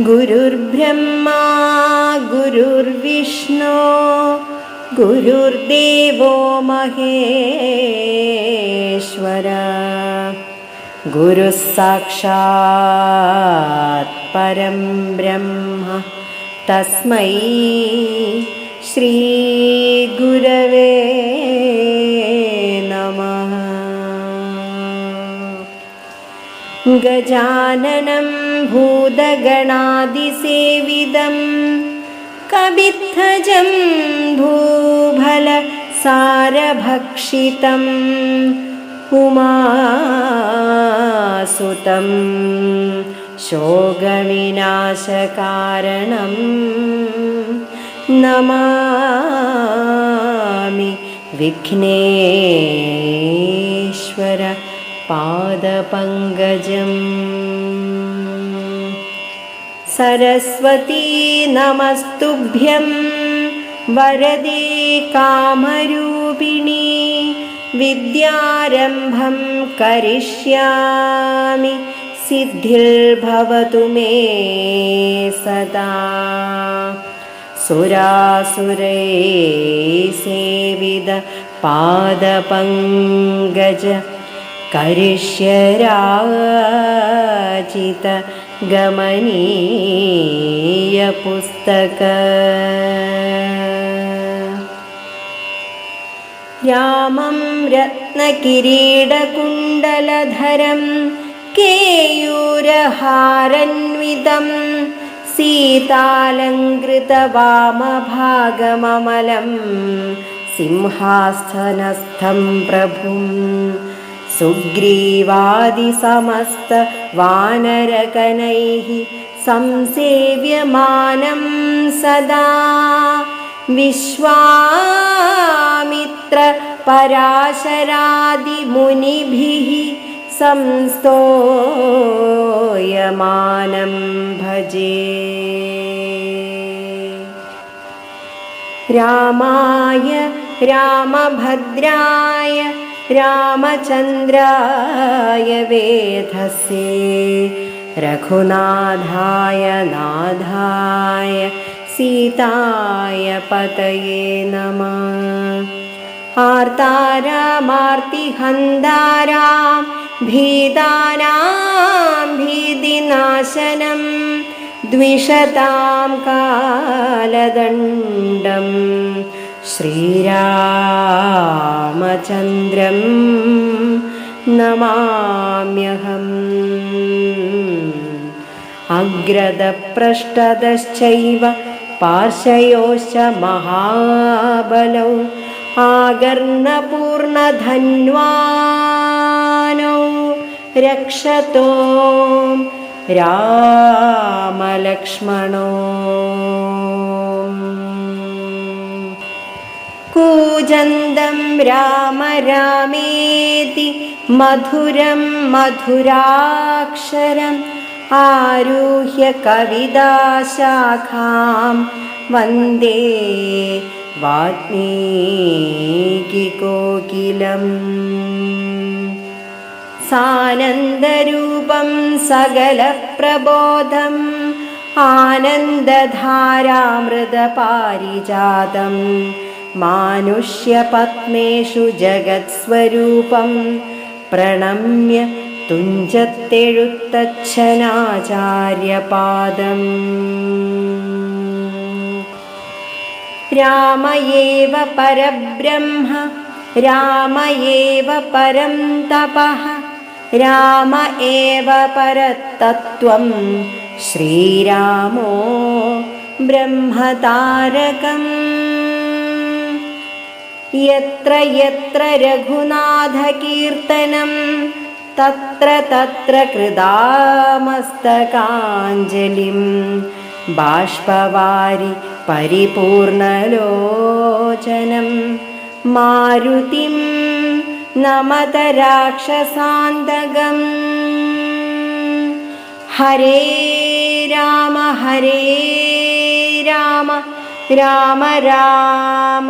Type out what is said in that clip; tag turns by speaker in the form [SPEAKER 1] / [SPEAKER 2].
[SPEAKER 1] गुरुर्ब्रह्मा गुरुर्विष्णु गुरुर्देवो महेश्वर। गुरुः साक्षात् परं ब्रह्म तस्मै श्रीगुरवे नमः। गजाननं भूतगणादिसेविदं कवित्थजं धूभलसारभक्षितम् उमासुतं शोगविनाशकारणं नमामि मामि विघ्नेश्वरपादपङ्गजम् सरस्वती नमस्तुभ्यं वरदे कामरूपिणी विद्यारम्भं करिष्यामि सिद्धिर्भवतु मे सदा। सुरासुरै सेविद पादपङ्कज करिष्यराचित गमनीयपुस्तक रामं रत्नकिरीडकुण्डलधरं केयूरहारन्वितं सीतालङ्कृतवामभागममलं सिंहास्थनस्थं प्रभुम् सुग्रीवादिसमस्तवानरगणैः संसेव्यमानं सदा विश्वामित्रपराशरादिमुनिभिः संस्तोयमानं भजे रामाय रामभद्राय रामचन्द्राय वेधसे रघुनाथाय नाथाय सीताय पतये नमः। आर्तारामार्तिहन्तारां भीतानां भीतिनाशनं द्विषतां कालदण्डम् ശ്രീരാമചന്ദ്രം നമാമ്യഹം. അഗ്രതപൃഷ്ടതശ്ചൈവ പാർശ്വയോശ മഹാബലൗ ആകർണപൂർണധന്വാനോ രക്ഷതോ രാമലക്ഷ്മണോ. कूजन्दं राम रामेति मधुरं मधुराक्षरम् आरुह्य कविदाशाखां वन्दे वाल्मीकिकोकिलम् सानन्दरूपं सकलप्रबोधम् आनन्दधारामृतपारिजातं മാനുഷ്യപത്മേഷു ജഗത്സ്വരൂപം പ്രണമ്യ തുഞ്ചത്തെഴുത്തച്ഛനാചാര്യപാദം രാമയേവ പരബ്രഹ്മ രാമയേവ പരം തപഃ രാമ ഏവ പരത്തത്വം ശ്രീരാമോ ബ്രഹ്മതാരകം यत्र यत्र रघुनाथकीर्तनं तत्र तत्र कृदामस्तकाञ्जलिं बाष्पवारि परिपूर्णलोचनं मारुतिं नमत राक्षसान्तकम् हरे राम हरे राम राम राम